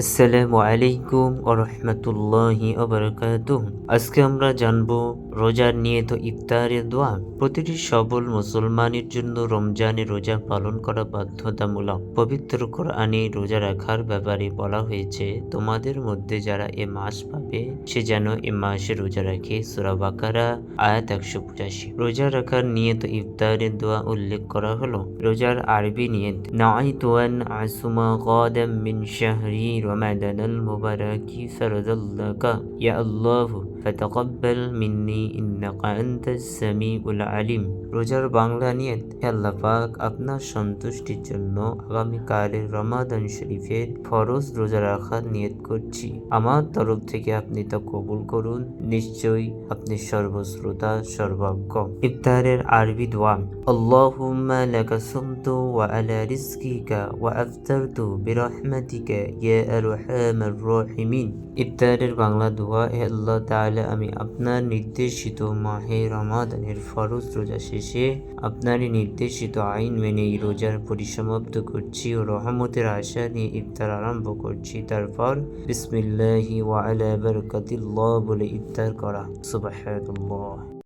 আসসালামু আলাইকুম ও রহমতুল্লাহি আজকে আমরা জানব রোজার নিয়ত ইফতারের দোয়া। প্রতিটি সবল মুসলমানের জন্য রমজানে রোজা পালন করা বাধ্যতামূলক। পবিত্র কোরআনে রোজা রাখার ব্যাপারে বলা হয়েছে, তোমাদের মধ্যে যারা এ মাস পাবে, সে যেন এ মাসে রোজা রাখে। সুরা বাকারা, আয়াত একশো পঁচাশি। রোজা রাখার নিয়ত ইফতারের দোয়া উল্লেখ করা হলো। রোজার আরবি নিয়ত নাইতু আন আসুমা গাদাম মিন শাহরি আল মুবারাকি ফারদাল্লাকা ইয়া আল্লাহ ফাতাকাব্বাল মিন্নি ইন্নাকা আনতাস সামিউল আলিম রোজার বাংলা নিয়ত আল্লাহ পাক আপনার সন্তুষ্টির জন্য আগামীকালের রমাদান শরীফের ফরজ রোজা রাখার নিয়ত করছি। আমার তরফ থেকে আপনি তা কবুল করুন। নিশ্চয়ই আপনি সর্বশ্রোতা সর্বজ্ঞ ইফতারের আরবি দোয়া, আল্লাহুম্মা লাকা সুমতু ওয়া আলা রিজকিকা ওয়া আফতারতু বিরহমাতিকা ইয়া আরহামার রাহিমিন ইফতারের বাংলা দোয়া, হে আল্লাহ তাআলা, আমি আপনার নির্দেশিত মাহে রমাদানের ফরজ রোজা শেষে আপনারই নির্দেশিত আইন মেনে এই রোজার পরিসমাপ্ত করছি ও রহমতের আশা নিয়ে ইফতার আরম্ভ করছি। তারপর বিসমিল্লাহি ওয়া আলা বারাকাতিল্লাহ বলে ইফতার করা। সুবহানাল্লাহ।